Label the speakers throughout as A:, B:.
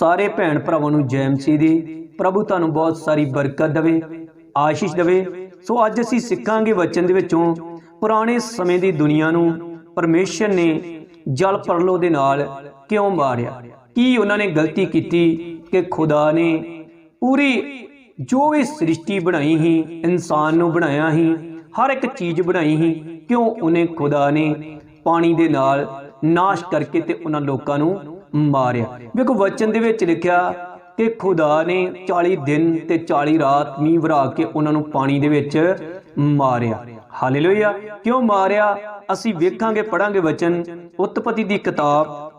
A: ਸਾਰੇ ਭੈਣ ਭਰਾਵਾਂ ਨੂੰ ਜੈ ਮਸੀਹ ਦੀ। ਪ੍ਰਭੂ ਤੁਹਾਨੂੰ ਬਹੁਤ ਸਾਰੀ ਬਰਕਤ ਦੇਵੇ, ਆਸ਼ੀਸ਼ ਦੇਵੇ। ਸੋ ਅੱਜ ਅਸੀਂ ਸਿੱਖਾਂਗੇ ਵਚਨ ਦੇ ਵਿੱਚੋਂ ਪੁਰਾਣੇ ਸਮੇਂ ਦੀ ਦੁਨੀਆ ਨੂੰ ਪਰਮੇਸ਼ਰ ਨੇ ਜਲ ਪਰਲੋ ਦੇ ਨਾਲ ਕਿਉਂ ਮਾਰਿਆ? ਕੀ ਉਹਨਾਂ ਨੇ ਗਲਤੀ ਕੀਤੀ ਕਿ ਖੁਦਾ ਨੇ ਪੂਰੀ ਜੋ ਵੀ ਸ੍ਰਿਸ਼ਟੀ ਬਣਾਈ ਸੀ, ਇਨਸਾਨ ਨੂੰ ਬਣਾਇਆ ਸੀ, ਹਰ ਇੱਕ ਚੀਜ਼ ਬਣਾਈ ਸੀ, ਕਿਉਂ ਉਹਨੇ ਖੁਦਾ ਨੇ ਪਾਣੀ ਦੇ ਨਾਲ ਨਾਸ਼ ਕਰਕੇ ਤੇ ਉਹਨਾਂ ਲੋਕਾਂ ਨੂੰ ਮਾਰਿਆ। ਵੇਖੋ ਵਚਨ ਦੇ ਵਿੱਚ ਲਿਖਿਆ ਕਿ ਖੁਦਾ ਨੇ 40 ਦਿਨ ਤੇ 40 ਰਾਤ ਮੀਂਹ ਵਰਾ ਕੇ ਉਹਨਾਂ ਨੂੰ ਪਾਣੀ ਦੇ ਵਿੱਚ ਮਾਰਿਆ। ਹਾਲੇਲੂਇਆ। ਕਿਉਂ ਮਾਰਿਆ? ਅਸੀਂ ਵੇਖਾਂਗੇ, ਪੜਾਂਗੇ ਵਚਨ। ਉਤਪਤੀ ਦੀ ਕਿਤਾਬ,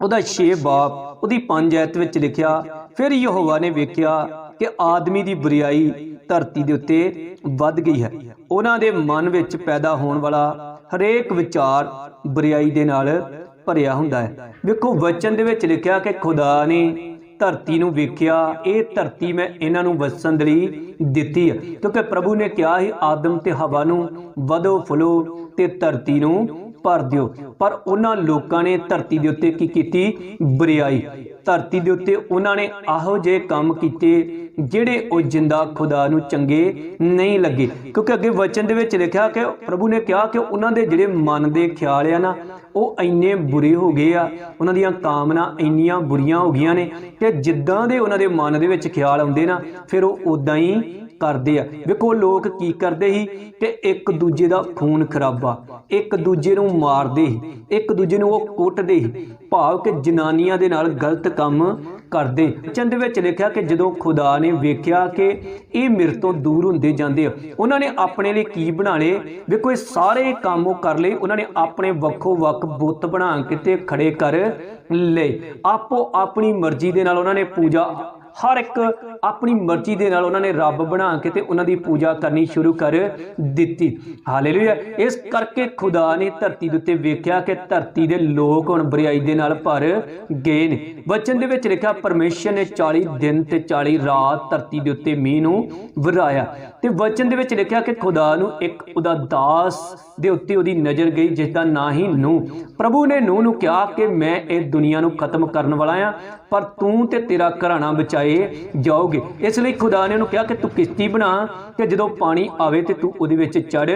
A: ਉਹਦਾ 6 ਬਾਪ, ਉਹਦੀ 5 ਐਤ ਵਿੱਚ ਲਿਖਿਆ, ਫਿਰ ਯਹੋਵਾ ਨੇ ਵੇਖਿਆ ਕਿ ਆਦਮੀ ਦੀ ਬੁਰੀਾਈ ਧਰਤੀ ਦੇ ਉੱਤੇ ਵੱਧ ਗਈ ਹੈ। ਉਹਨਾਂ ਦੇ ਮਨ ਵਿੱਚ ਪੈਦਾ ਹੋਣ ਵਾਲਾ ਹਰੇਕ ਵਿਚਾਰ ਬੁਰੀਾਈ ਦੇ ਨਾਲ ਭਰਿਆ ਹੁੰਦਾ ਹੈ। ਵੇਖੋ, ਵਚਨ ਦੇ ਵਿੱਚ ਲਿਖਿਆ ਕਿ ਖੁਦਾ ਨੇ ਧਰਤੀ ਨੂੰ ਵੇਖਿਆ, ਇਹ ਧਰਤੀ ਮੈਂ ਇਹਨਾਂ ਨੂੰ ਵਸਣ ਦੇ ਲਈ ਦਿੱਤੀ ਹੈ। ਕਿਉਂਕਿ ਪ੍ਰਭੂ ਨੇ ਕਿਹਾ ਸੀ, ਆਦਮ ਤੇ ਹਵਾ ਨੂੰ ਵਧੋ, ਫੁੱਲੋ ਤੇ ਧਰਤੀ ਨੂੰ ਭਰ ਦਿਓ। ਪਰ ਉਹਨਾਂ ਲੋਕਾਂ ਨੇ ਧਰਤੀ ਦੇ ਉੱਤੇ ਕੀ ਕੀਤੀ? ਬੁਰੀਾਈ। ਧਰਤੀ ਦੇ ਉੱਤੇ ਉਹਨਾਂ ਨੇ ਆਹੋ ਜਿਹੇ ਕੰਮ ਕੀਤੇ ਜਿਹੜੇ ਉਹ ਜਿੰਦਾ ਖੁਦਾ ਨੂੰ ਚੰਗੇ ਨਹੀਂ ਲੱਗੇ। ਕਿਉਂਕਿ ਅੱਗੇ ਵਚਨ ਦੇ ਵਿੱਚ ਲਿਖਿਆ ਕਿ ਪ੍ਰਭੂ ਨੇ ਕਿਹਾ ਕਿ ਉਹਨਾਂ ਦੇ ਜਿਹੜੇ ਮਨ ਦੇ ਖਿਆਲ ਆ ਨਾ, ਉਹ ਇੰਨੇ ਬੁਰੇ ਹੋ ਗਏ ਆ, ਉਹਨਾਂ ਦੀਆਂ ਕਾਮਨਾ ਇੰਨੀਆਂ ਬੁਰੀਆਂ ਹੋ ਗਈਆਂ ਨੇ ਕਿ ਜਿੱਦਾਂ ਦੇ ਉਹਨਾਂ ਦੇ ਮਨ ਦੇ ਵਿੱਚ ਖਿਆਲ ਆਉਂਦੇ ਨਾ, ਫਿਰ ਉਹ ਉਦਾਂ ਹੀ ਕਰਦੇ ਆ। ਵੇਖੋ ਲੋਕ ਕੀ ਕਰਦੇ ਸੀ ਕਿ ਇੱਕ ਦੂਜੇ ਦਾ ਖੂਨ ਖਰਾਬਾ, ਇੱਕ ਦੂਜੇ ਨੂੰ ਮਾਰਦੇ ਸੀ, ਇੱਕ ਦੂਜੇ ਨੂੰ ਉਹ ਕੁੱਟਦੇ ਸੀ। ਭਾਵ ਕਿ ਜਨਾਨੀਆਂ ਦੇ ਨਾਲ ਗਲਤ ਕੰਮ ਕਰਦੇ ਚੰਦ ਵਿੱਚ ਲਿਖਿਆ ਕਿ ਜਦੋਂ ਖੁਦਾ ਨੇ ਵੇਖਿਆ ਕਿ ਇਹ ਮੇਰੇ ਤੋਂ ਦੂਰ ਹੁੰਦੇ ਜਾਂਦੇ ਆ, ਉਹਨਾਂ ਨੇ ਆਪਣੇ ਲਈ ਕੀ ਬਣਾ ਲਏ ਵੇਖੋ ਇਹ ਸਾਰੇ ਕੰਮ ਉਹ ਕਰ ਲਏ, ਉਹਨਾਂ ਨੇ ਆਪਣੇ ਵੱਖੋ ਵੱਖ ਬੁੱਤ ਬਣਾ ਕੇ ਤੇ ਖੜੇ ਕਰ ਲਏ। ਆਪੋ ਆਪਣੀ ਮਰਜ਼ੀ ਦੇ ਨਾਲ ਉਹਨਾਂ ਨੇ ਪੂਜਾ ਹਰ ਇੱਕ ਆਪਣੀ ਮਰਜ਼ੀ ਦੇ ਨਾਲ ਉਹਨਾਂ ਨੇ ਰੱਬ ਬਣਾ ਕੇ ਤੇ ਉਹਨਾਂ ਦੀ ਪੂਜਾ ਕਰਨੀ ਸ਼ੁਰੂ ਕਰ ਦਿੱਤੀ। ਹਾਲੇਲੂਇਆ। ਇਸ ਕਰਕੇ ਖੁਦਾ ਨੇ ਧਰਤੀ ਦੇ ਉੱਤੇ ਵੇਖਿਆ ਕਿ ਧਰਤੀ ਦੇ ਲੋਕ ਹੁਣ ਬੁਰਾਈ ਦੇ ਨਾਲ ਭਰ ਗਏ ਨੇ। ਵਚਨ ਦੇ ਵਿੱਚ ਲਿਖਿਆ, ਪਰਮੇਸ਼ਰ ਨੇ 40 ਦਿਨ ਤੇ 40 ਰਾਤ ਧਰਤੀ ਦੇ ਉੱਤੇ ਮੀਂਹ ਨੂੰ ਵਰਾਇਆ। ਤੇ ਵਚਨ ਦੇ ਵਿੱਚ ਲਿਖਿਆ ਕਿ ਖੁਦਾ ਨੂੰ ਇੱਕ ਉਹਦਾ ਦਾਸ ਦੇ ਉੱਤੇ ਉਹਦੀ ਨਜ਼ਰ ਗਈ, ਜਿਸ ਦਾ ਨਾਂ ਹੀ ਨੂੰ ਪ੍ਰਭੂ ਨੇ ਨੂੰ ਨੂੰ ਕਿਹਾ ਕਿ ਮੈਂ ਇਹ ਦੁਨੀਆ ਨੂੰ ਖਤਮ ਕਰਨ ਵਾਲਾ ਆ, ਪਰ ਤੂੰ ਤੇ ਤੇਰਾ ਘਰਾਣਾ ਬਚਾਏ ਜਾਓਗੇ। ਇਸ ਲਈ ਖੁਦਾ ਨੇ ਉਹਨੂੰ ਕਿਹਾ ਕਿ ਤੂੰ ਕਿਸ਼ਤੀ ਬਣਾ ਕਿ ਜਦੋਂ ਪਾਣੀ ਆਵੇ ਤੇ ਤੂੰ ਉਹਦੇ ਵਿੱਚ ਚੜ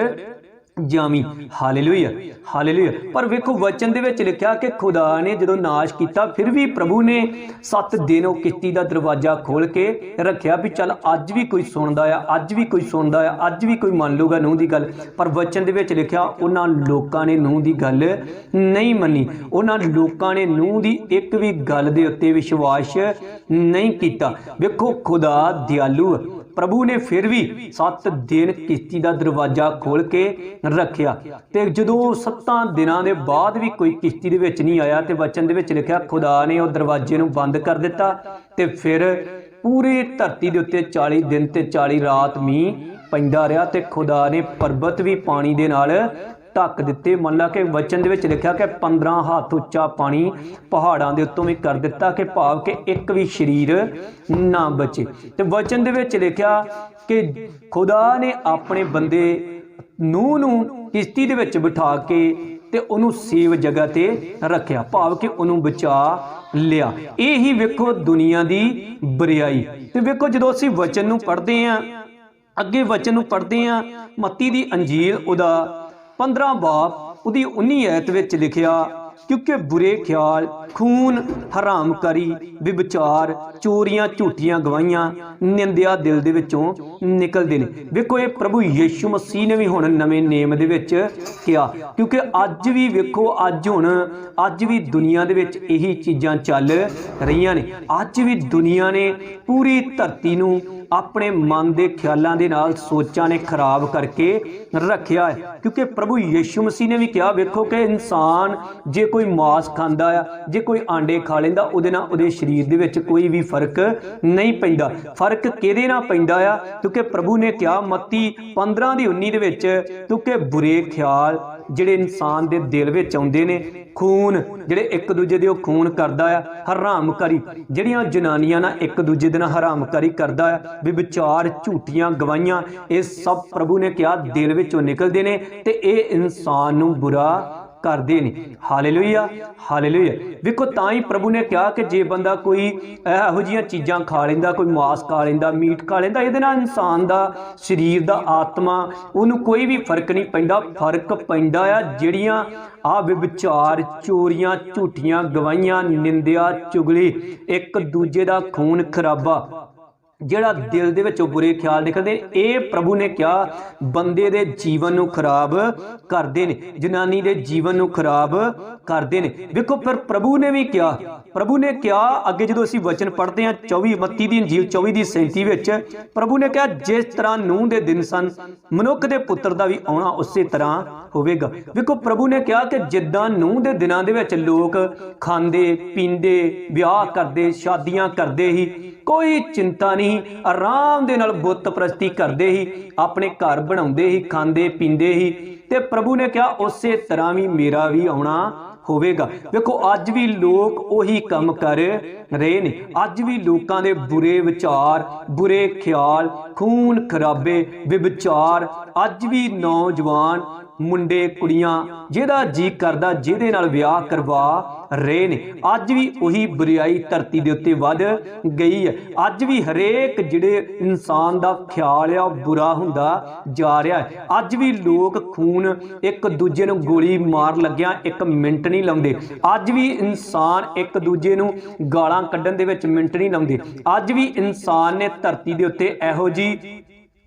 A: ਜਾਵੀਂ। Hallelujah hallelujah. ਪਰ ਵੇਖੋ, ਵਚਨ ਦੇ ਵਿੱਚ ਲਿਖਿਆ ਕਿ ਖੁਦਾ ਨੇ ਜਦੋਂ ਨਾਸ਼ ਕੀਤਾ, ਫਿਰ ਵੀ ਪ੍ਰਭੂ ਨੇ 7 ਦਿਨ ਉਹ ਕਿਸ਼ਤੀ ਦਾ ਦਰਵਾਜ਼ਾ ਖੋਲ ਕੇ ਰੱਖਿਆ ਵੀ ਚੱਲ, ਅੱਜ ਵੀ ਕੋਈ ਸੁਣਦਾ ਆ, ਅੱਜ ਵੀ ਕੋਈ ਸੁਣਦਾ ਆ, ਅੱਜ ਵੀ ਕੋਈ ਮੰਨ ਲੂਗਾ ਨੂੰਹ ਦੀ ਗੱਲ। ਪਰ ਵਚਨ ਦੇ ਵਿੱਚ ਲਿਖਿਆ, ਉਹਨਾਂ ਲੋਕਾਂ ਨੇ ਨੂੰਹ ਦੀ ਗੱਲ ਨਹੀਂ ਮੰਨੀ। ਉਹਨਾਂ ਲੋਕਾਂ ਨੇ ਨੂੰਹ ਦੀ ਇੱਕ ਵੀ ਗੱਲ ਦੇ ਉੱਤੇ ਵਿਸ਼ਵਾਸ ਨਹੀਂ ਕੀਤਾ। ਵੇਖੋ, ਖੁਦਾ ਦਿਆਲੂ ਹੈ ਪ੍ਰਭੂ ਨੇ ਫਿਰ ਵੀ 7 ਦਿਨ ਕਿਸ਼ਤੀ ਦਾ ਦਰਵਾਜ਼ਾ ਖੋਲ ਕੇ ਰੱਖਿਆ ਤੇ ਜਦੋਂ 7 ਦਿਨਾਂ ਦੇ ਬਾਅਦ ਵੀ ਕੋਈ ਕਿਸ਼ਤੀ ਦੇ ਵਿੱਚ ਨਹੀਂ ਆਇਆ ਤੇ ਵਚਨ ਦੇ ਵਿੱਚ ਲਿਖਿਆ, ਖੁਦਾ ਨੇ ਉਹ ਦਰਵਾਜ਼ੇ ਨੂੰ ਬੰਦ ਕਰ ਦਿੱਤਾ ਤੇ ਫਿਰ ਪੂਰੀ ਧਰਤੀ ਦੇ ਉੱਤੇ 40 ਦਿਨ ਤੇ 40 ਰਾਤ ਮੀਂਹ ਪੈਂਦਾ ਰਿਹਾ ਤੇ ਖੁਦਾ ਨੇ ਪਰਬਤ ਵੀ ਪਾਣੀ ਦੇ ਨਾਲ ਢੱਕ ਦਿੱਤੇ। ਮੰਨ ਲਾ ਕਿ ਵਚਨ ਦੇ ਵਿੱਚ ਲਿਖਿਆ ਕਿ 15 ਹੱਥ ਉੱਚਾ ਪਾਣੀ ਪਹਾੜਾਂ ਦੇ ਉੱਤੋਂ ਵੀ ਕਰ ਦਿੱਤਾ ਕਿ ਭਾਵ ਕਿ ਇੱਕ ਵੀ ਸਰੀਰ ਨਾ ਬਚੇ। ਤੇ ਵਚਨ ਦੇ ਵਿੱਚ ਲਿਖਿਆ ਕਿ ਖੁਦਾ ਨੇ ਆਪਣੇ ਬੰਦੇ ਨੂੰ ਨੂੰ ਕਿਸ਼ਤੀ ਦੇ ਵਿੱਚ ਬਿਠਾ ਕੇ ਤੇ ਉਹਨੂੰ ਸੇਵ ਜਗ੍ਹਾ ਤੇ ਰੱਖਿਆ। ਭਾਵ ਕਿ ਉਹਨੂੰ ਬਚਾ ਲਿਆ। ਇਹ ਹੀ ਵੇਖੋ ਦੁਨੀਆ ਦੀ ਬਰਿਆਈ। ਤੇ ਵੇਖੋ ਜਦੋਂ ਅਸੀਂ ਵਚਨ ਨੂੰ ਪੜ੍ਹਦੇ ਆਂ ਅੱਗੇ ਵਚਨ ਨੂੰ ਪੜ੍ਹਦੇ ਆਂ ਮੱਤੀ ਦੀ ਅੰਜੀਲ ਉਹਦਾ 15 ਬਾਬ ਉਹਦੀ 19 ਐਤ ਵਿੱਚ ਲਿਖਿਆ, ਕਿਉਂਕਿ ਬੁਰੇ ਖਿਆਲ, ਖੂਨ ਹਰਾਮਕਾਰੀ ਵਿਭਚਾਰ ਚੋਰੀਆਂ ਝੂਠੀਆਂ ਗਵਾਈਆਂ ਨਿੰਦਿਆ ਦਿਲ ਦੇ ਵਿੱਚੋਂ ਨਿਕਲਦੇ ਨੇ। ਵੇਖੋ, ਇਹ ਪ੍ਰਭੂ ਯੀਸ਼ੂ ਮਸੀਹ ਨੇ ਵੀ ਹੁਣ ਨਵੇਂ ਨੇਮ ਦੇ ਵਿੱਚ ਕਿਹਾ, ਕਿਉਂਕਿ ਅੱਜ ਵੀ ਵੇਖੋ, ਅੱਜ ਹੁਣ, ਅੱਜ ਵੀ ਦੁਨੀਆ ਦੇ ਵਿੱਚ ਇਹੀ ਚੀਜ਼ਾਂ ਚੱਲ ਰਹੀਆਂ ਨੇ। ਅੱਜ ਵੀ ਦੁਨੀਆ ਨੇ ਪੂਰੀ ਧਰਤੀ ਨੂੰ ਆਪਣੇ ਮਨ ਦੇ ਖਿਆਲਾਂ ਦੇ ਨਾਲ ਸੋਚਾਂ ਨੇ ਖਰਾਬ ਕਰਕੇ ਰੱਖਿਆ ਹੈ। ਕਿਉਂਕਿ ਪ੍ਰਭੂ ਯੀਸ਼ੂ ਮਸੀਹ ਨੇ ਵੀ ਕਿਹਾ, ਵੇਖੋ ਕਿ ਇਨਸਾਨ ਜੇ ਕੋਈ ਮਾਸ ਖਾਂਦਾ ਆ, ਜੇ ਕੋਈ ਆਂਡੇ ਖਾ ਲੈਂਦਾ, ਉਹਦੇ ਨਾਲ ਉਹਦੇ ਸਰੀਰ ਦੇ ਵਿੱਚ ਕੋਈ ਵੀ ਫ਼ਰਕ ਨਹੀਂ ਪੈਂਦਾ। ਫ਼ਰਕ ਕਿਹਦੇ ਨਾਲ ਪੈਂਦਾ ਆ? ਕਿਉਂਕਿ ਪ੍ਰਭੂ ਨੇ ਕਿਹਾ, ਮੱਤੀ 15 ਦੀ 19 ਦੇ ਵਿੱਚ, ਕਿਉਂਕਿ ਬੁਰੇ ਖਿਆਲ ਜਿਹੜੇ ਇਨਸਾਨ ਦੇ ਦਿਲ ਵਿੱਚ ਆਉਂਦੇ ਨੇ, ਖੂਨ, ਜਿਹੜੇ ਇੱਕ ਦੂਜੇ ਦੇ ਉਹ ਖੂਨ ਕਰਦਾ ਆ, ਹਰਾਮਕਾਰੀ। ਜਿਹੜੀਆਂ ਜਨਾਨੀਆਂ ਨਾਲ ਇੱਕ ਦੂਜੇ ਦੇ ਨਾਲ ਹਰਾਮਕਾਰੀ ਕਰਦਾ ਆ ਵੀ ਵਿਚਾਰ ਝੂਠੀਆਂ ਗਵਾਈਆਂ ਇਹ ਸਭ ਪ੍ਰਭੂ ਨੇ ਕਿਹਾ, ਦਿਲ ਵਿੱਚੋਂ ਨਿਕਲਦੇ ਨੇ ਤੇ ਇਹ ਇਨਸਾਨ ਨੂੰ ਬੁਰਾ ਕਰਦੇ ਨੇ। Hallelujah hallelujah. ਵੇਖੋ, ਤਾਂ ਹੀ ਪ੍ਰਭੂ ਨੇ ਕਿਹਾ ਕਿ ਜੇ ਬੰਦਾ ਕੋਈ ਇਹੋ ਜੀਆਂ ਚੀਜ਼ਾਂ ਖਾ ਲੈਂਦਾ, ਕੋਈ ਮਾਸ ਖਾ ਲੈਂਦਾ, ਮੀਟ ਖਾ ਲੈਂਦਾ, ਇਹਦੇ ਨਾਲ ਇਨਸਾਨ ਦਾ ਸਰੀਰ ਦਾ ਆਤਮਾ, ਉਹਨੂੰ ਕੋਈ ਵੀ ਫ਼ਰਕ ਨਹੀਂ ਪੈਂਦਾ। ਫ਼ਰਕ ਪੈਂਦਾ ਆ ਜਿਹੜੀਆਂ ਆ ਵਿਚਾਰ ਚੋਰੀਆਂ, ਝੂਠੀਆਂ, ਗਵਾਹੀਆਂ, ਨਿੰਦਿਆ, ਚੁਗਲੀ, ਇੱਕ ਦੂਜੇ ਦਾ ਖੂਨ ਖਰਾਬਾ। ਜਿਹੜਾ ਦਿਲ ਦੇ ਵਿੱਚੋਂ ਬੁਰੇ ਖਿਆਲ ਨਿਕਲਦੇ ਨੇ, ਇਹ ਪ੍ਰਭੂ ਨੇ ਕਿਹਾ ਬੰਦੇ ਦੇ ਜੀਵਨ ਨੂੰ ਖਰਾਬ ਕਰਦੇ ਨੇ ਜਨਾਨੀ ਦੇ ਜੀਵਨ ਨੂੰ ਖਰਾਬ ਕਰਦੇ ਨੇ। ਵੇਖੋ ਫਿਰ ਪ੍ਰਭੂ ਨੇ ਵੀ ਕਿਹਾ ਪ੍ਰਭੂ ਨੇ ਕਿਹਾ ਅੱਗੇ ਜਦੋਂ ਅਸੀਂ ਵਚਨ ਪੜ੍ਹਦੇ ਹਾਂ 24 32 ਦੀ ਇੰਜੀਲ 24 ਦੀ 37 ਵਿੱਚ ਪ੍ਰਭੂ ਨੇ ਕਿਹਾ ਜਿਸ ਤਰ੍ਹਾਂ ਨੂੰਹ ਦੇ ਦਿਨ ਸਨ ਮਨੁੱਖ ਦੇ ਪੁੱਤਰ ਦਾ ਵੀ ਆਉਣਾ ਉਸੇ ਤਰ੍ਹਾਂ ਹੋਵੇਗਾ। ਵੇਖੋ ਪ੍ਰਭੂ ਨੇ ਕਿਹਾ ਕਿ ਜਿੱਦਾਂ ਨੂੰਹ ਦੇ ਦਿਨਾਂ ਦੇ ਵਿੱਚ ਲੋਕ ਖਾਂਦੇ ਪੀਂਦੇ ਵਿਆਹ ਕਰਦੇ ਸ਼ਾਦੀਆਂ ਕਰਦੇ ਹੀ ਕੋਈ ਚਿੰਤਾ ਨਹੀਂ। ਆਰਾਮ ਦੇ ਨਾਲ ਬੁੱਤ ਪ੍ਰਸਤੀ ਕਰਦੇ ਹੀ, ਆਪਣੇ ਘਰ ਬਣਾਉਂਦੇ ਹੀ, ਖਾਂਦੇ, ਪੀਂਦੇ ਹੀ। ਤੇ ਪ੍ਰਭੂ ਨੇ ਕਿਹਾ, ਉਸੇ ਤਰ੍ਹਾਂ ਵੀ ਮੇਰਾ ਵੀ ਆਉਣਾ ਹੋਵੇਗਾ। ਵੇਖੋ, ਅੱਜ ਵੀ ਲੋਕ ਉਹੀ ਕੰਮ ਕਰ ਰਹੇ ਨੇ। ਅੱਜ ਵੀ ਲੋਕਾਂ ਦੇ ਬੁਰੇ ਵਿਚਾਰ, ਬੁਰੇ ਖਿਆਲ, ਖੂਨ ਖਰਾਬੇ ਵਿਚਾਰ ਅੱਜ ਵੀ ਨੌਜਵਾਨ, ਮੁੰਡੇ, ਕੁੜੀਆਂ, ਜਿਹਦਾ ਜੀ ਕਰਦਾ, ਜਿਹਦੇ ਨਾਲ ਵਿਆਹ ਕਰਵਾ ਰਹੇ ਨੇ। ਅੱਜ ਵੀ ਉਹੀ ਬੁਰਾਈ ਧਰਤੀ ਦੇ ਉੱਤੇ ਵੱਧ ਗਈ ਹੈ। ਅੱਜ ਵੀ ਹਰੇਕ ਜਿਹੜੇ ਇਨਸਾਨ ਦਾ ਖਿਆਲ ਆ, ਉਹ ਬੁਰਾ ਹੁੰਦਾ ਜਾ ਰਿਹਾ ਹੈ। ਅੱਜ ਵੀ ਲੋਕ ਖੂਨ ਇੱਕ ਦੂਜੇ ਨੂੰ ਗੋਲੀ ਮਾਰ ਲੱਗਿਆ ਇੱਕ ਮਿੰਟ ਨਹੀਂ ਲਾਉਂਦੇ। ਅੱਜ ਵੀ ਇਨਸਾਨ ਇੱਕ ਦੂਜੇ ਨੂੰ ਗਾਲਾਂ ਕੱਢਣ ਦੇ ਵਿੱਚ ਮਿੰਟ ਨਹੀਂ ਲਾਉਂਦੇ। ਅੱਜ ਵੀ ਇਨਸਾਨ ਨੇ ਧਰਤੀ ਦੇ ਉੱਤੇ ਇਹੋ ਜੀ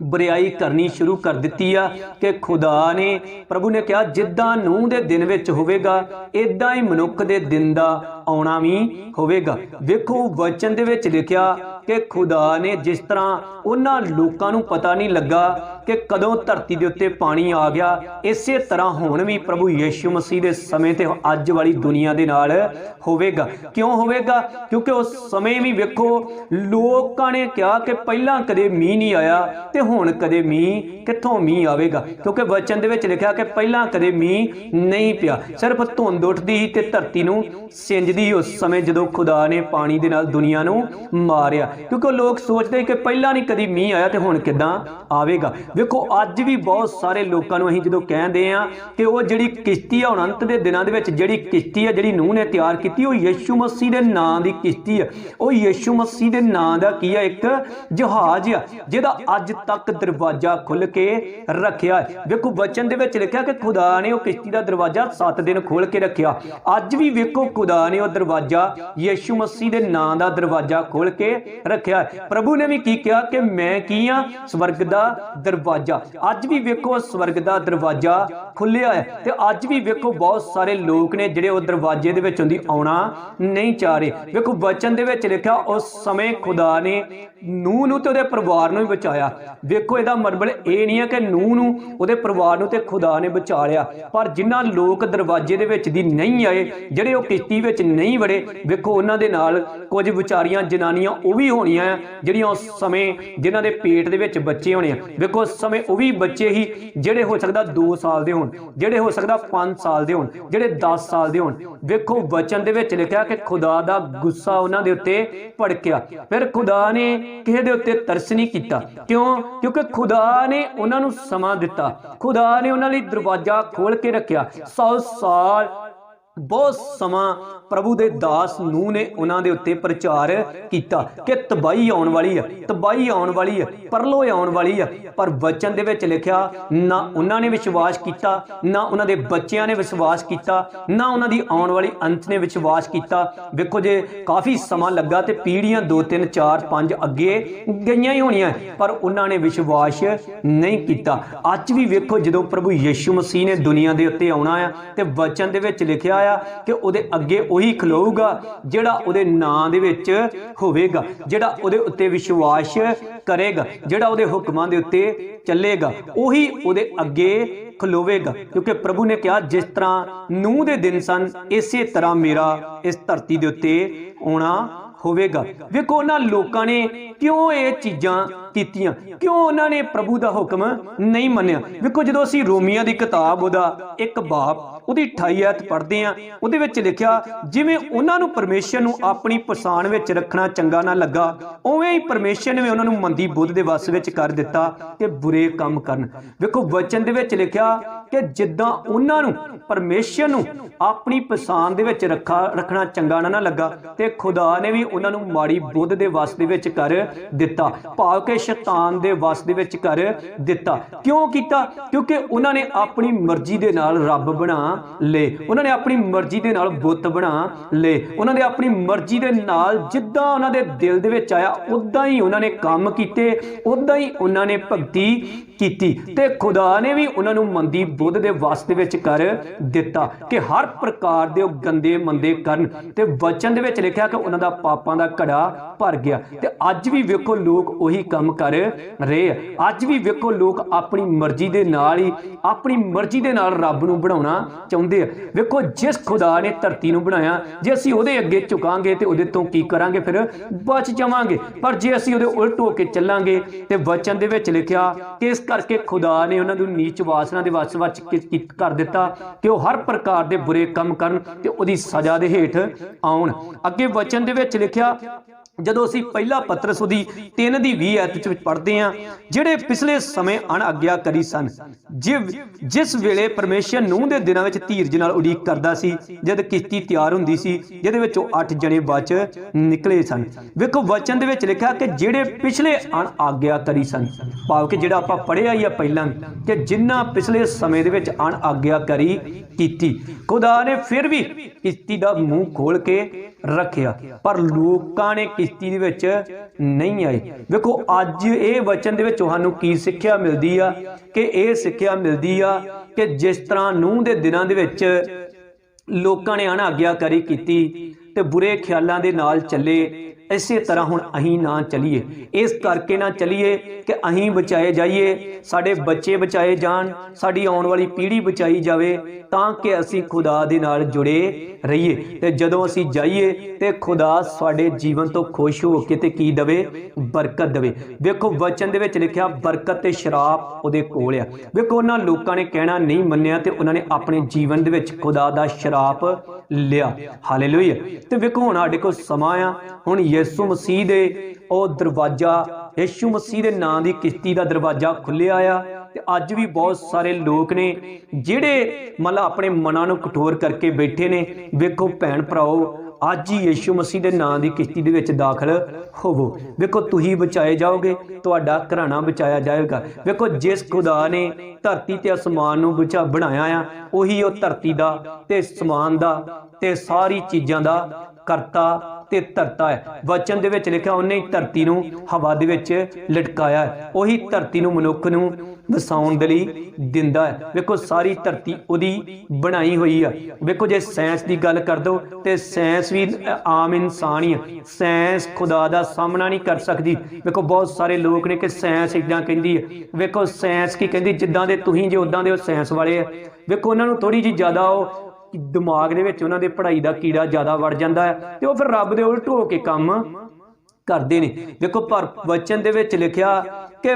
A: ਬਰਿਆਈ ਕਰਨੀ ਸ਼ੁਰੂ ਕਰ ਦਿੱਤੀ ਆ ਕਿ ਖੁਦਾ ਨੇ, ਪ੍ਰਭੂ ਨੇ ਕਿਹਾ, ਜਿੱਦਾਂ ਨੂੰਹ ਦੇ ਦਿਨ ਵਿੱਚ ਹੋਵੇਗਾ ਇਦਾਂ ਹੀ ਮਨੁੱਖ ਦੇ ਦਿਨ ਦਾ ਆਉਣਾ ਵੀ ਹੋਵੇਗਾ। ਵੇਖੋ, ਵਚਨ ਦੇ ਵਿੱਚ ਲਿਖਿਆ ਕਿ ਖੁਦਾ ਨੇ ਜਿਸ ਤਰ੍ਹਾਂ ਉਹਨਾਂ ਲੋਕਾਂ ਨੂੰ ਪਤਾ ਨਹੀਂ ਲੱਗਾ ਕਿ ਕਦੋਂ ਧਰਤੀ ਦੇ ਉੱਤੇ ਪਾਣੀ ਆ ਗਿਆ, ਇਸੇ ਤਰ੍ਹਾਂ ਹੁਣ ਵੀ ਪ੍ਰਭੂ ਯੀਸ਼ੂ ਮਸੀਹ ਦੇ ਸਮੇਂ ਤੇ ਅੱਜ ਵਾਲੀ ਦੁਨੀਆ ਦੇ ਨਾਲ ਹੋਵੇਗਾ। ਕਿਉਂ ਹੋਵੇਗਾ? ਕਿਉਂਕਿ ਉਸ ਸਮੇਂ ਵੀ ਵੇਖੋ, ਲੋਕਾਂ ਨੇ ਕਿਹਾ ਕਿ ਪਹਿਲਾਂ ਕਦੇ ਮੀਂਹ ਨਹੀਂ ਆਇਆ ਤੇ ਹੁਣ ਕਦੇ ਮੀਂਹ ਕਿੱਥੋਂ ਮੀਂਹ ਆਵੇਗਾ? ਕਿਉਂਕਿ ਵਚਨ ਦੇ ਵਿੱਚ ਲਿਖਿਆ ਕਿ ਪਹਿਲਾਂ ਕਦੇ ਮੀਂਹ ਨਹੀਂ ਪਿਆ। ਸਿਰਫ ਧੁੰਦ ਉੱਠਦੀ ਸੀ ਤੇ ਧਰਤੀ ਨੂੰ ਸਿੰਜਦੀ ਉਸ ਸਮੇਂ ਜਦੋਂ ਖੁਦਾ ਨੇ ਪਾਣੀ ਦੇ ਨਾਲ ਦੁਨੀਆ ਨੂੰ ਮਾਰਿਆ। ਕਿਉਂਕਿ ਲੋਕ ਸੋਚਦੇ ਕਿ ਪਹਿਲਾਂ ਨਹੀਂ ਕਦੀ ਮੀਂਹ ਆਇਆ ਤੇ ਹੁਣ ਕਿਦਾਂ ਆਵੇਗਾ। ਵੇਖੋ, ਅੱਜ ਵੀ ਬਹੁਤ ਸਾਰੇ ਲੋਕਾਂ ਨੂੰ ਅਸੀਂ ਜਦੋਂ ਕਹਿੰਦੇ ਆ ਕਿ ਉਹ ਜਿਹੜੀ ਕਿਸ਼ਤੀ ਆ, ਹੁਣ ਅੰਤ ਦੇ ਦਿਨਾਂ ਦੇ ਵਿੱਚ ਜਿਹੜੀ ਕਿਸ਼ਤੀ ਆ, ਜਿਹੜੀ ਨੂੰਹ ਨੇ ਤਿਆਰ ਕੀਤੀ, ਉਹ ਯੀਸ਼ੂ ਮਸੀਹ ਦੇ ਨਾਂ ਦੀ ਕਿਸ਼ਤੀ ਆ। ਉਹ ਯੀਸ਼ੂ ਮਸੀਹ ਦੇ ਨਾਂ ਦਾ ਕੀ ਆ? ਇੱਕ ਜਹਾਜ਼ ਆ, ਜਿਹਦਾ ਅੱਜ ਤੱਕ ਦਰਵਾਜ਼ਾ ਖੁੱਲ ਕੇ ਰੱਖਿਆ ਹੈ। ਵੇਖੋ, ਵਚਨ ਦੇ ਵਿੱਚ ਲਿਖਿਆ ਕਿ ਖੁਦਾ ਨੇ ਉਹ ਕਿਸ਼ਤੀ ਦਾ ਦਰਵਾਜ਼ਾ 7 ਦਿਨ ਖੋਲ ਕੇ ਰੱਖਿਆ। ਅੱਜ ਵੀ ਵੇਖੋ, ਖੁਦਾ ਨੇ ਉਹ ਦਰਵਾਜ਼ਾ ਯੀਸ਼ੂ ਮਸੀਹ ਦੇ ਨਾਂ ਦਾ ਦਰਵਾਜ਼ਾ ਖੋਲ ਕੇ ਰੱਖਿਆ। ਹੈ। ਪ੍ਰਭੂ ਨੇ ਵੀ ਕੀ ਕਿਹਾ ਕਿ ਮੈਂ ਕੀ ਆ? ਸਵਰਗ ਦਾ ਦਰਵਾਜ਼ਾ। ਅੱਜ ਵੀ ਵੇਖੋ ਸਵਰਗ ਦਾ ਦਰਵਾਜ਼ਾ ਖੁੱਲਿਆ ਹੈ ਤੇ ਅੱਜ ਵੀ ਵੇਖੋ ਬਹੁਤ ਸਾਰੇ ਲੋਕ ਨੇ ਜਿਹੜੇ ਉਹ ਦਰਵਾਜ਼ੇ ਦੇ ਵਿੱਚ ਦੀ ਆਉਣਾ ਨਹੀਂ ਚਾਹ ਰਹੇ। ਵੇਖੋ ਵਚਨ ਦੇ ਵਿੱਚ ਲਿਖਿਆ, ਉਸ ਸਮੇਂ ਖੁਦਾ ਨੇ ਨੂਹ ਨੂੰ ਤੇ ਉਹਦੇ ਪਰਿਵਾਰ ਨੂੰ ਵੀ ਬਚਾਇਆ। ਵੇਖੋ ਇਹਦਾ ਮਤਲਬ ਇਹ ਨਹੀਂ ਹੈ ਕਿ ਨੂਹ ਨੂੰ ਉਹਦੇ ਪਰਿਵਾਰ ਨੂੰ ਤੇ ਖੁਦਾ ਨੇ ਬਚਾ ਲਿਆ। ਪਰ ਜਿਨ੍ਹਾਂ ਲੋਕ ਦਰਵਾਜ਼ੇ ਦੇ ਵਿੱਚ ਦੀ ਨਹੀਂ ਆਏ ਜਿਹੜੇ ਉਹ ਕਿਸ਼ਤੀ ਵਿੱਚ ਨਹੀਂ ਵੜੇ ਵੇਖੋ ਉਹਨਾਂ ਦੇ ਨਾਲ ਕੁਝ ਵਿਚਾਰੀਆਂ ਜਨਾਨੀਆਂ ਉਹ ਵੀ ਹੋਣੀਆਂ ਆ, ਜਿਹੜੀਆਂ ਉਸ ਸਮੇਂ ਜਿਨ੍ਹਾਂ ਦੇ ਪੇਟ ਦੇ ਵਿੱਚ ਬੱਚੇ ਹੋਣੇ ਆ। ਵੇਖੋ ਉਸ ਸਮੇਂ ਉਹ ਵੀ ਬੱਚੇ ਹੀ ਜਿਹੜੇ ਹੋ ਸਕਦਾ 2 ਸਾਲ ਦੇ ਹੋਣ ਜਿਹੜੇ ਹੋ ਸਕਦਾ 5 ਸਾਲ ਦੇ ਹੋਣ ਜਿਹੜੇ 10 ਸਾਲ ਦੇ ਹੋਣ। ਵੇਖੋ ਵਚਨ ਦੇ ਵਿੱਚ ਲਿਖਿਆ ਕਿ ਖੁਦਾ ਦਾ ਗੁੱਸਾ ਉਹਨਾਂ ਦੇ ਉੱਤੇ ਭੜਕਿਆ। ਫਿਰ ਖੁਦਾ ਨੇ ਕਿਸੇ ਦੇ ਉੱਤੇ ਤਰਸ ਨਹੀਂ ਕੀਤਾ। ਕਿਉਂ? ਕਿਉਂਕਿ ਖੁਦਾ ਨੇ ਉਹਨਾਂ ਨੂੰ ਸਮਾਂ ਦਿੱਤਾ। ਖੁਦਾ ਨੇ ਉਹਨਾਂ ਲਈ ਦਰਵਾਜ਼ਾ ਖੋਲ ਕੇ ਰੱਖਿਆ। 100 ਸਾਲ ਬਹੁਤ ਸਮਾਂ ਪ੍ਰਭੂ ਦੇ ਦਾਸ ਨੂੰ ਨੇ ਉਹਨਾਂ ਦੇ ਉੱਤੇ ਪ੍ਰਚਾਰ ਕੀਤਾ ਕਿ ਤਬਾਈ ਆਉਣ ਵਾਲੀ ਹੈ ਤਬਾਈ ਆਉਣ ਵਾਲੀ ਹੈ ਪਰਲੋ ਆਉਣ ਵਾਲੀ ਹੈ ਪਰ ਵਚਨ ਦੇ ਵਿੱਚ ਲਿਖਿਆ, ਨਾ ਉਹਨਾਂ ਨੇ ਵਿਸ਼ਵਾਸ ਕੀਤਾ, ਨਾ ਉਹਨਾਂ ਦੇ ਬੱਚਿਆਂ ਨੇ ਵਿਸ਼ਵਾਸ ਕੀਤਾ, ਨਾ ਉਹਨਾਂ ਦੀ ਆਉਣ ਵਾਲੀ ਅੰਤ ਨੇ ਵਿਸ਼ਵਾਸ ਕੀਤਾ। ਵੇਖੋ ਜੇ ਕਾਫੀ ਸਮਾਂ ਲੱਗਾ ਤੇ ਪੀੜ੍ਹੀਆਂ 2 3 4 5 ਅੱਗੇ ਗਈਆਂ ਹੀ ਹੋਣੀਆਂ, ਪਰ ਉਹਨਾਂ ਨੇ ਵਿਸ਼ਵਾਸ ਨਹੀਂ ਕੀਤਾ। ਅੱਜ ਵੀ ਵੇਖੋ ਜਦੋਂ ਪ੍ਰਭੂ ਯੀਸ਼ੂ ਮਸੀਹ ਨੇ ਦੁਨੀਆ ਦੇ ਉੱਤੇ ਆਉਣਾ ਆ, ਤੇ ਵਚਨ ਦੇ ਵਿੱਚ ਲਿਖਿਆ ਆ ਕਿ ਉਹਦੇ ਅੱਗੇ ਉਹੀ ਖਲੋਊਗਾ ਜਿਹੜਾ ਉਹਦੇ ਨਾਂ ਦੇ ਵਿੱਚ ਹੋਵੇਗਾ, ਜਿਹੜਾ ਉਹਦੇ ਉੱਤੇ ਵਿਸ਼ਵਾਸ ਕਰੇਗਾ, ਜਿਹੜਾ ਉਹਦੇ ਹੁਕਮਾਂ ਦੇ ਉੱਤੇ ਚੱਲੇਗਾ, ਉਹੀ ਉਹਦੇ ਅੱਗੇ ਖਲੋਵੇਗਾ। ਕਿਉਂਕਿ ਪ੍ਰਭੂ ਨੇ ਕਿਹਾ, ਜਿਸ ਤਰ੍ਹਾਂ ਨੂਹ ਦੇ ਦਿਨ ਸਨ, ਇਸੇ ਤਰ੍ਹਾਂ ਮੇਰਾ ਇਸ ਧਰਤੀ ਦੇ ਉੱਤੇ ਆਉਣਾ ਹੋਵੇਗਾ। ਵੇਖੋ ਉਹਨਾਂ ਲੋਕਾਂ ਨੇ ਕਿਉਂ ਇਹ ਚੀਜ਼ਾਂ ਕੀਤੀਆਂ। ਕਿਉਂ ਉਹਨਾਂ ਨੇ ਪ੍ਰਭੂ ਦਾ ਹੁਕਮ ਨਹੀਂ ਮੰਨਿਆ? ਵੇਖੋ, ਜਦੋਂ ਅਸੀਂ ਰੋਮੀਆਂ ਦੀ ਕਿਤਾਬ, ਉਹਦਾ ਇੱਕ ਬਾਪ, ਉਹਦੀ 28 ਆਇਤ ਪੜ੍ਹਦੇ ਆ ਉਹਦੇ ਵਿੱਚ ਲਿਖਿਆ, ਜਿਵੇਂ ਉਹਨਾਂ ਨੂੰ ਪਰਮੇਸ਼ਰ ਨੂੰ ਆਪਣੀ ਪਛਾਣ ਵਿੱਚ ਰੱਖਣਾ ਚੰਗਾ ਨਾ ਲੱਗਾ, ਉਵੇਂ ਹੀ ਪਰਮੇਸ਼ਰ ਨੇ ਉਹਨਾਂ ਨੂੰ ਮੰਦੀ ਬੁੱਧ ਦੇ ਵਸ ਵਿੱਚ ਕਰ ਦਿੱਤਾ ਕਿ ਬੁਰੇ ਕੰਮ ਕਰਨ। ਵੇਖੋ, ਵਚਨ ਦੇ ਵਿੱਚ ਲਿਖਿਆ ਕਿ ਜਿੱਦਾਂ ਉਹਨਾਂ ਨੂੰ ਪਰਮੇਸ਼ਰ ਨੂੰ ਆਪਣੀ ਪਛਾਣ ਦੇ ਵਿੱਚ ਰੱਖਾ, ਰੱਖਣਾ ਚੰਗਾ ਨਾ ਨਾ ਲੱਗਾ ਤੇ ਖੁਦਾ ਨੇ ਵੀ ਉਹਨਾਂ ਨੂੰ ਮਾੜੀ ਬੁੱਧ ਦੇ ਵਸ ਦੇ ਵਿੱਚ ਕਰ ਦਿੱਤਾ। ਭਾਵ ਕਿ ਸ਼ੈਤਾਨ ਦੇ ਵਸ ਦੇ ਵਿੱਚ ਕਰ ਦਿੱਤਾ। ਕਿਉਂ ਕੀਤਾ? ਕਿਉਂਕਿ ਉਹਨਾਂ ਨੇ ਆਪਣੀ ਮਰਜ਼ੀ ਦੇ ਨਾਲ ਰੱਬ ਬਣਾ ਲਏ। ਉਹਨਾਂ ਨੇ ਆਪਣੀ ਮਰਜ਼ੀ ਦੇ ਨਾਲ ਬੁੱਤ ਬਣਾ ਲਏ। ਉਹਨਾਂ ਨੇ ਆਪਣੀ ਮਰਜ਼ੀ ਦੇ ਨਾਲ ਜਿੱਦਾਂ ਉਹਨਾਂ ਦੇ ਦਿਲ ਦੇ ਵਿੱਚ ਆਇਆ ਉਦਾਂ ਹੀ ਉਹਨਾਂ ਨੇ ਕੰਮ ਕੀਤੇ ਉਦਾਂ ਹੀ ਉਹਨਾਂ ਨੇ ਭਗਤੀ ਕੀਤੀ ਤੇ ਖੁਦਾ ਨੇ ਵੀ ਉਹਨਾਂ ਨੂੰ ਮੰਦੀ ਬੁੱਧ ਦੇ ਵਸ ਦੇ ਵਿੱਚ ਕਰ ਦਿੱਤਾ ਕਿ ਹਰ ਪ੍ਰਕਾਰ ਦੇ ਉਹ ਗੰਦੇ ਮੰਦੇ ਕਰਨ। ਤੇ ਵਚਨ ਦੇ ਵਿੱਚ ਲਿਖਿਆ ਕਿ ਉਹਨਾਂ ਦਾ ਪਾਪਾਂ ਦਾ ਘੜਾ ਭਰ ਗਿਆ। ਤੇ ਅੱਜ ਵੀ ਵੇਖੋ, ਲੋਕ ਉਹੀ ਕੰਮ ਕਰ ਰਹੇ ਆ। ਅੱਜ ਵੀ ਵੇਖੋ ਲੋਕ ਆਪਣੀ ਮਰਜ਼ੀ ਦੇ ਨਾਲ ਹੀ, ਆਪਣੀ ਮਰਜ਼ੀ ਦੇ ਨਾਲ ਰੱਬ ਨੂੰ ਬਣਾਉਣਾ ਚਾਹੁੰਦੇ ਆ। ਵੇਖੋ ਜਿਸ ਖੁਦਾ ਨੇ ਧਰਤੀ ਨੂੰ ਬਣਾਇਆ, ਜੇ ਅਸੀਂ ਉਹਦੇ ਅੱਗੇ ਝੁਕਾਂਗੇ ਤੇ ਉਹਦੇ ਤੋਂ ਕੀ ਕਰਾਂਗੇ ਫਿਰ? ਬਚ ਜਾਵਾਂਗੇ। ਪਰ ਜੇ ਅਸੀਂ ਉਹਦੇ ਉਲਟ ਹੋ ਕੇ ਚੱਲਾਂਗੇ ਤੇ ਵਚਨ ਦੇ ਵਿੱਚ ਲਿਖਿਆ ਕਿ ਇਸ ਕਰਕੇ ਖੁਦਾ ਨੇ ਉਹਨਾਂ ਨੂੰ ਨੀਚ ਵਾਸਨਾ ਦੇ ਵਸ ਵਿੱਚ ਕਰ ਦਿੱਤਾ ਕਿ ਉਹ ਹਰ ਪ੍ਰਕਾਰ ਦੇ ਬੁਰੇ ਕੰਮ ਕਰਨ ਤੇ ਉਹਦੀ ਸਜ਼ਾ ਦੇ ਹੇਠ ਆਉਣ। ਅੱਗੇ ਵਚਨ ਦੇ ਵਿੱਚ ਲਿਖਿਆ ਜਦੋਂ ਅਸੀਂ ਪਹਿਲਾ ਪਤਰਸ ਉਹਦੀ 3 ਦੀ 20 ਐਤ ਵਿੱਚ ਪੜ੍ਹਦੇ ਹਾਂ, ਜਿਹੜੇ ਪਿਛਲੇ ਸਮੇਂ ਅਣਆਗਿਆ ਕਰੀ ਸਨ ਜਿਸ ਵੇਲੇ ਪਰਮੇਸ਼ਰ ਨੂੰਹ ਦੇ ਦਿਨਾਂ ਵਿੱਚ ਧੀਰਜ ਨਾਲ ਉਡੀਕ ਕਰਦਾ ਸੀ, ਜਦ ਕਿਸ਼ਤੀ ਤਿਆਰ ਹੁੰਦੀ ਸੀ, ਜਿਹਦੇ ਵਿੱਚੋਂ 8 ਜਣੇ ਬਚ ਨਿਕਲੇ ਸਨ। ਵੇਖੋ, ਵਚਨ ਦੇ ਵਿੱਚ ਲਿਖਿਆ ਕਿ ਜਿਹੜੇ ਪਿਛਲੇ ਅਣਆਗਿਆ ਕਰੀ ਸਨ, ਭਾਵ ਕਿ ਜਿਹੜਾ ਆਪਾਂ ਪੜ੍ਹਿਆ ਹੀ ਆ ਪਹਿਲਾਂ, ਕਿ ਜਿੰਨਾ ਪਿਛਲੇ ਸਮੇਂ ਦੇ ਵਿੱਚ ਅਣਆਗਿਆ ਕਰੀ ਕੀਤੀ, ਖੁਦਾ ਨੇ ਫਿਰ ਵੀ ਕਿਸ਼ਤੀ ਦਾ ਮੂੰਹ ਖੋਲ ਕੇ ਰੱਖਿਆ, ਪਰ ਲੋਕਾਂ ਨੇ ਕਿਸ਼ਤੀ ਦੇ ਵਿੱਚ ਨਹੀਂ ਆਏ ਵੇਖੋ, ਅੱਜ ਇਹ ਵਚਨ ਦੇ ਵਿੱਚ ਤੁਹਾਨੂੰ ਕੀ ਸਿੱਖਿਆ ਮਿਲਦੀ ਆ? ਕਿ ਇਹ ਸਿੱਖਿਆ ਮਿਲਦੀ ਆ ਕਿ ਜਿਸ ਤਰ੍ਹਾਂ ਨੂੰਹ ਦੇ ਦਿਨਾਂ ਦੇ ਵਿੱਚ ਲੋਕਾਂ ਨੇ ਅਣਆਗਿਆਕਾਰੀ ਕੀਤੀ ਤੇ ਬੁਰੇ ਖਿਆਲਾਂ ਦੇ ਨਾਲ ਚੱਲੇ ਇਸੇ ਤਰ੍ਹਾਂ ਹੁਣ ਅਸੀਂ ਨਾ ਚਲੀਏ। ਇਸ ਕਰਕੇ ਨਾ ਚਲੀਏ ਕਿ ਅਸੀਂ ਬਚਾਏ ਜਾਈਏ, ਸਾਡੇ ਬੱਚੇ ਬਚਾਏ ਜਾਣ, ਸਾਡੀ ਆਉਣ ਵਾਲੀ ਪੀੜ੍ਹੀ ਬਚਾਈ ਜਾਵੇ, ਤਾਂ ਕਿ ਅਸੀਂ ਖੁਦਾ ਦੇ ਨਾਲ ਜੁੜੇ ਰਹੀਏ। ਤੇ ਜਦੋਂ ਅਸੀਂ ਜਾਈਏ ਤੇ ਖੁਦਾ ਸਾਡੇ ਜੀਵਨ ਤੋਂ ਖੁਸ਼ ਹੋ ਕੇ ਤੇ ਕੀ ਦਵੇ? ਬਰਕਤ ਦਵੇ। ਵੇਖੋ, ਵਚਨ ਦੇ ਵਿੱਚ ਲਿਖਿਆ, ਬਰਕਤ ਤੇ ਸ਼ਰਾਪ ਉਹਦੇ ਕੋਲ ਆ। ਵੇਖੋ, ਉਹਨਾਂ ਲੋਕਾਂ ਨੇ ਕਹਿਣਾ ਨਹੀਂ ਮੰਨਿਆ ਤੇ ਉਹਨਾਂ ਨੇ ਆਪਣੇ ਜੀਵਨ ਦੇ ਵਿੱਚ ਖੁਦਾ ਦਾ ਸ਼ਰਾਪ ਲਿਆ। ਹਾਲੇਲੂਇਆ। ਤੇ ਵੇਖੋ, ਹੁਣ ਸਾਡੇ ਕੋਲ ਸਮਾਂ ਆ। ਹੁਣ ਯਿਸੂ ਮਸੀਹ ਦੇ, ਉਹ ਦਰਵਾਜ਼ਾ, ਯਿਸੂ ਮਸੀਹ ਦੇ ਨਾਂ ਦੀ ਕਿਸ਼ਤੀ ਦਾ ਦਰਵਾਜ਼ਾ ਖੁੱਲਿਆ ਆ ਤੇ ਅੱਜ ਵੀ ਬਹੁਤ ਸਾਰੇ ਲੋਕ ਨੇ, ਜਿਹੜੇ ਮਤਲਬ ਆਪਣੇ ਮਨਾਂ ਨੂੰ ਕਠੋਰ ਕਰਕੇ ਬੈਠੇ ਨੇ। ਵੇਖੋ ਭੈਣ ਭਰਾਓ ਅੱਜ ਹੀ ਯਿਸੂ ਮਸੀਹ ਦੇ ਨਾਂ ਦੀ ਕਿਸ਼ਤੀ ਦੇ ਵਿੱਚ ਦਾਖਲ ਹੋਵੋ। ਵੇਖੋ, ਤੁਸੀਂ ਬਚਾਏ ਜਾਓਗੇ, ਤੁਹਾਡਾ ਘਰਾਣਾ ਬਚਾਇਆ ਜਾਏਗਾ। ਵੇਖੋ, ਜਿਸ ਖੁਦਾ ਨੇ ਧਰਤੀ ਤੇ ਅਸਮਾਨ ਨੂੰ ਬਚਾ ਬਣਾਇਆ ਆ, ਉਹੀ ਉਹ ਧਰਤੀ ਦਾ ਤੇ ਅਸਮਾਨ ਦਾ ਤੇ ਸਾਰੀ ਚੀਜ਼ਾਂ ਦਾ ਕਰਤਾ ਤੇ ਧਰਤਾ ਹੈ। ਵਚਨ ਦੇ ਵਿੱਚ ਲਿਖਿਆ, ਉਹਨੇ ਹੀ ਧਰਤੀ ਨੂੰ ਹਵਾ ਦੇ ਵਿੱਚ ਲਟਕਾਇਆ ਹੈ। ਉਹੀ ਧਰਤੀ ਨੂੰ ਮਨੁੱਖ ਨੂੰ ਵਸਾਉਣ ਦੇ ਲਈ ਦਿੰਦਾ ਹੈ। ਵੇਖੋ, ਸਾਰੀ ਧਰਤੀ ਉਹਦੀ ਬਣਾਈ ਹੋਈ ਆ। ਵੇਖੋ, ਜੇ ਸਾਇੰਸ ਦੀ ਗੱਲ ਕਰ ਦੋ, ਤੇ ਸਾਇੰਸ ਵੀ ਆਮ ਇਨਸਾਨ ਹੀ ਆ। ਸਾਇੰਸ ਖੁਦਾ ਦਾ ਸਾਹਮਣਾ ਨਹੀਂ ਕਰ ਸਕਦੀ। ਵੇਖੋ, ਬਹੁਤ ਸਾਰੇ ਲੋਕ ਨੇ ਕਿ ਸਾਇੰਸ ਇਦਾਂ ਕਹਿੰਦੀ ਹੈ ਵੇਖੋ ਸਾਇੰਸ ਕੀ ਕਹਿੰਦੀ? ਜਿੱਦਾਂ ਦੇ ਤੁਸੀਂ, ਜੇ ਉਦਾਂ ਦੇ ਉਹ ਸਾਇੰਸ ਵਾਲੇ ਆ। ਵੇਖੋ, ਉਹਨਾਂ ਨੂੰ ਥੋੜੀ ਜਿਹੀ ਜ਼ਿਆਦਾ ਉਹ ਦਿਮਾਗ ਦੇ ਵਿੱਚ ਉਹਨਾਂ ਦੇ ਪੜ੍ਹਾਈ ਦਾ ਕੀੜਾ ਜ਼ਿਆਦਾ ਵੜ ਜਾਂਦਾ ਹੈ ਤੇ ਉਹ ਫਿਰ ਰੱਬ ਦੇ ਉਲਟ ਹੋ ਕੇ ਕੰਮ ਕਰਦੇ ਨੇ। ਵੇਖੋ, ਪਰ ਵਚਨ ਦੇ ਵਿੱਚ ਲਿਖਿਆ ਕਿ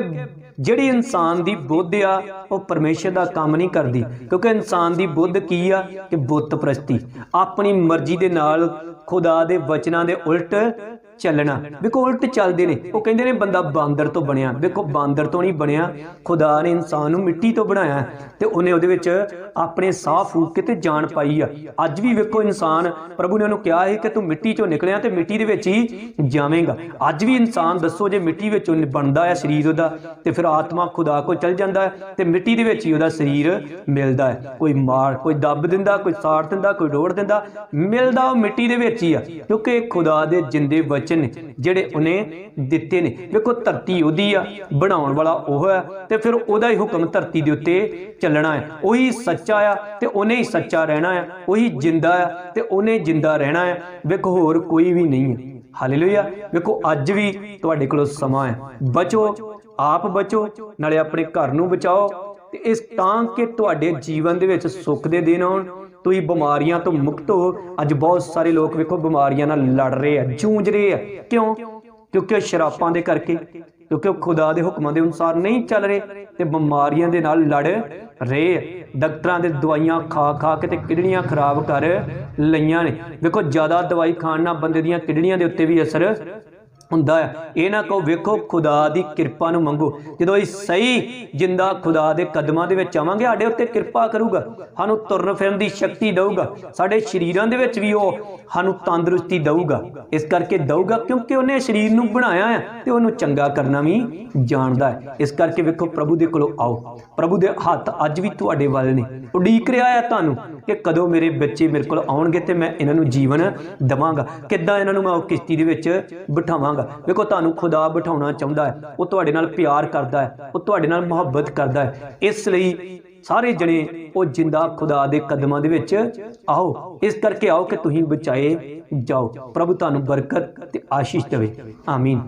A: ਜਿਹੜੀ ਇਨਸਾਨ ਦੀ ਬੁੱਧ ਆ, ਉਹ ਪਰਮੇਸ਼ਰ ਦਾ ਕੰਮ ਨਹੀਂ ਕਰਦੀ। ਕਿਉਂਕਿ ਇਨਸਾਨ ਦੀ ਬੁੱਧ ਕੀ ਆ? ਕਿ ਬੁੱਤ ਪ੍ਰਸਤੀ। ਆਪਣੀ ਮਰਜ਼ੀ ਦੇ ਨਾਲ ਖੁਦਾ ਦੇ ਵਚਨਾਂ ਦੇ ਉਲਟ ਚੱਲਣਾ। ਵੇਖੋ, ਉਲਟ ਚੱਲਦੇ ਨੇ। ਉਹ ਕਹਿੰਦੇ ਨੇ, ਬੰਦਾ ਬਾਂਦਰ ਤੋਂ ਬਣਿਆ। ਵੇਖੋ, ਬਾਂਦਰ ਤੋਂ ਨਹੀਂ ਬਣਿਆ। ਖੁਦਾ ਨੇ ਇਨਸਾਨ ਨੂੰ ਮਿੱਟੀ ਤੋਂ ਬਣਾਇਆ ਤੇ ਉਹਨੇ ਉਹਦੇ ਵਿੱਚ ਆਪਣੇ ਸਾਹ ਫੂਕ ਕੇ ਤੇ ਜਾਨ ਪਾਈ ਆ। ਅੱਜ ਵੀ ਵੇਖੋ, ਇਨਸਾਨ, ਪ੍ਰਭੂ ਨੇ ਉਹਨੂੰ ਕਿਹਾ ਹੈ ਕਿ ਤੂੰ ਮਿੱਟੀ ਚੋਂ ਨਿਕਲਿਆ ਤੇ ਮਿੱਟੀ ਦੇ ਵਿੱਚ ਹੀ ਜਾਵੇਂਗਾ। ਅੱਜ ਵੀ ਇਨਸਾਨ ਦੱਸੋ, ਜੇ ਮਿੱਟੀ ਵਿੱਚੋਂ ਬਣਦਾ ਹੈ ਸਰੀਰ ਉਹਦਾ, ਤੇ ਫਿਰ ਆਤਮਾ ਖੁਦਾ ਕੋਲ ਚਲ ਜਾਂਦਾ ਹੈ ਤੇ ਮਿੱਟੀ ਦੇ ਵਿੱਚ ਹੀ ਉਹਦਾ ਸਰੀਰ ਮਿਲਦਾ ਹੈ। ਕੋਈ ਮਾਰ, ਕੋਈ ਦੱਬ ਦਿੰਦਾ, ਕੋਈ ਸਾੜ ਦਿੰਦਾ, ਕੋਈ ਰੋੜ ਦਿੰਦਾ, ਮਿਲਦਾ ਉਹ ਮਿੱਟੀ ਦੇ ਵਿੱਚ ਹੀ ਆ। ਕਿਉਂਕਿ ਖੁਦਾ ਦੇ ਜਿੰਦੇ ਵਚਨ ਨੇ, ਜਿਹੜੇ ਉਹਨੇ ਦਿੱਤੇ ਨੇ। ਵੇਖੋ, ਧਰਤੀ ਉਹਦੀ ਆ, ਬਣਾਉਣ ਵਾਲਾ ਉਹ ਹੈ ਤੇ ਫਿਰ ਉਹਦਾ ਹੀ ਹੁਕਮ ਧਰਤੀ ਦੇ ਉੱਤੇ ਚੱਲਣਾ ਹੈ। ਉਹੀ ਸੱਚਾ ਆ ਤੇ ਉਹਨੇ ਹੀ ਸੱਚਾ ਰਹਿਣਾ ਹੈ। ਉਹੀ ਜਿੰਦਾ ਆ ਤੇ ਉਹਨੇ ਜਿੰਦਾ ਰਹਿਣਾ ਆ ਵੇਖੋ, ਹੋਰ ਕੋਈ ਵੀ ਨਹੀਂ ਹੈ। ਹਾਲੇਲੂਇਆ। ਵੇਖੋ, ਅੱਜ ਵੀ ਤੁਹਾਡੇ ਕੋਲ ਸਮਾਂ ਹੈ। ਬਚੋ, ਆਪ ਬਚੋ, ਨਾਲੇ ਆਪਣੇ ਘਰ ਨੂੰ ਬਚਾਓ ਤੇ ਇਸ ਤਾਂ ਕਿ ਤੁਹਾਡੇ ਜੀਵਨ ਦੇ ਵਿੱਚ ਸੁੱਖ ਦੇ ਦਿਨ ਆਉਣ। ਤੁਸੀਂ ਬਿਮਾਰੀਆਂ ਤੋਂ ਮੁਕਤ ਹੋ। ਅੱਜ ਬਹੁਤ ਸਾਰੇ ਲੋਕ ਵੇਖੋ ਬਿਮਾਰੀਆਂ ਨਾਲ ਲੜ ਰਹੇ ਆ, ਜੂਝ ਰਹੇ ਆ। ਕਿਉਂ? ਕਿਉਂਕਿ ਉਹ ਸ਼ਰਾਪਾਂ ਦੇ ਕਰਕੇ, ਕਿਉਂਕਿ ਉਹ ਖੁਦਾ ਦੇ ਹੁਕਮਾਂ ਦੇ ਅਨੁਸਾਰ ਨਹੀਂ ਚੱਲ ਰਹੇ ਤੇ ਬਿਮਾਰੀਆਂ ਦੇ ਨਾਲ ਲੜ ਰਹੇ ਆ। ਡਾਕਟਰਾਂ ਦੇ ਦਵਾਈਆਂ ਖਾ ਖਾ ਕੇ ਤੇ ਕਿਡਨੀਆਂ ਖਰਾਬ ਕਰ ਲਈਆਂ ਨੇ। ਵੇਖੋ ਜ਼ਿਆਦਾ ਦਵਾਈ ਖਾਣ ਨਾਲ ਬੰਦੇ ਦੀਆਂ ਕਿਡਨੀਆਂ ਦੇ ਉੱਤੇ ਵੀ ਅਸਰ ਹੁੰਦਾ ਹੈ ਇਹ ਨਾ ਕਹੋ, ਵੇਖੋ, ਖੁਦਾ ਦੀ ਕਿਰਪਾ ਨੂੰ ਮੰਗੋ। ਜਦੋਂ ਅਸੀਂ ਸਹੀ ਜਿੰਦਾ ਖੁਦਾ ਦੇ ਕਦਮਾਂ ਦੇ ਵਿੱਚ ਆਵਾਂਗੇ, ਸਾਡੇ ਉੱਤੇ ਕਿਰਪਾ ਕਰੂਗਾ। ਸਾਨੂੰ ਤੁਰਨ ਫਿਰਨ ਦੀ ਸ਼ਕਤੀ ਦਊਗਾ। ਸਾਡੇ ਸਰੀਰਾਂ ਦੇ ਵਿੱਚ ਵੀ ਉਹ ਸਾਨੂੰ ਤੰਦਰੁਸਤੀ ਦਊਗਾ। ਇਸ ਕਰਕੇ ਦਊਗਾ, ਕਿਉਂਕਿ ਉਹਨੇ ਸਰੀਰ ਨੂੰ ਬਣਾਇਆ ਹੈ ਤੇ ਉਹਨੂੰ ਚੰਗਾ ਕਰਨਾ ਵੀ ਜਾਣਦਾ ਹੈ। ਇਸ ਕਰਕੇ ਵੇਖੋ, ਪ੍ਰਭੂ ਦੇ ਕੋਲੋਂ ਆਓ। ਪ੍ਰਭੂ ਦੇ ਹੱਥ ਅੱਜ ਵੀ ਤੁਹਾਡੇ ਵੱਲ ਨੇ। ਉਡੀਕ ਰਿਹਾ ਹੈ ਤੁਹਾਨੂੰ। ਕਿ ਕਦੋਂ ਮੇਰੇ ਬੱਚੇ ਮੇਰੇ ਕੋਲ ਆਉਣਗੇ ਤੇ ਮੈਂ ਇਹਨਾਂ ਨੂੰ ਜੀਵਨ ਦਵਾਂਗਾ। ਕਿੱਦਾਂ ਇਹਨਾਂ ਨੂੰ ਮੈਂ ਉਹ ਕਿਸ਼ਤੀ ਦੇ ਵਿੱਚ ਬਿਠਾਵਾਂਗਾ। ਵੇਖੋ, ਤੁਹਾਨੂੰ ਖੁਦਾ ਬਿਠਾਉਣਾ ਚਾਹੁੰਦਾ ਹੈ। ਉਹ ਤੁਹਾਡੇ ਨਾਲ ਪਿਆਰ ਕਰਦਾ ਹੈ। ਉਹ ਤੁਹਾਡੇ ਨਾਲ ਮੁਹੱਬਤ ਕਰਦਾ ਹੈ। ਇਸ ਲਈ ਸਾਰੇ ਜਣੇ ਉਹ ਜਿੰਦਾ ਖੁਦਾ ਦੇ ਕਦਮਾਂ ਦੇ ਵਿੱਚ ਆਓ। ਇਸ ਕਰਕੇ ਆਓ ਕਿ ਤੁਸੀਂ ਬਚਾਏ ਜਾਓ। ਪ੍ਰਭੂ ਤੁਹਾਨੂੰ ਬਰਕਤ ਤੇ ਆਸ਼ੀਸ਼ ਦੇਵੇ। ਆਮੀਨ।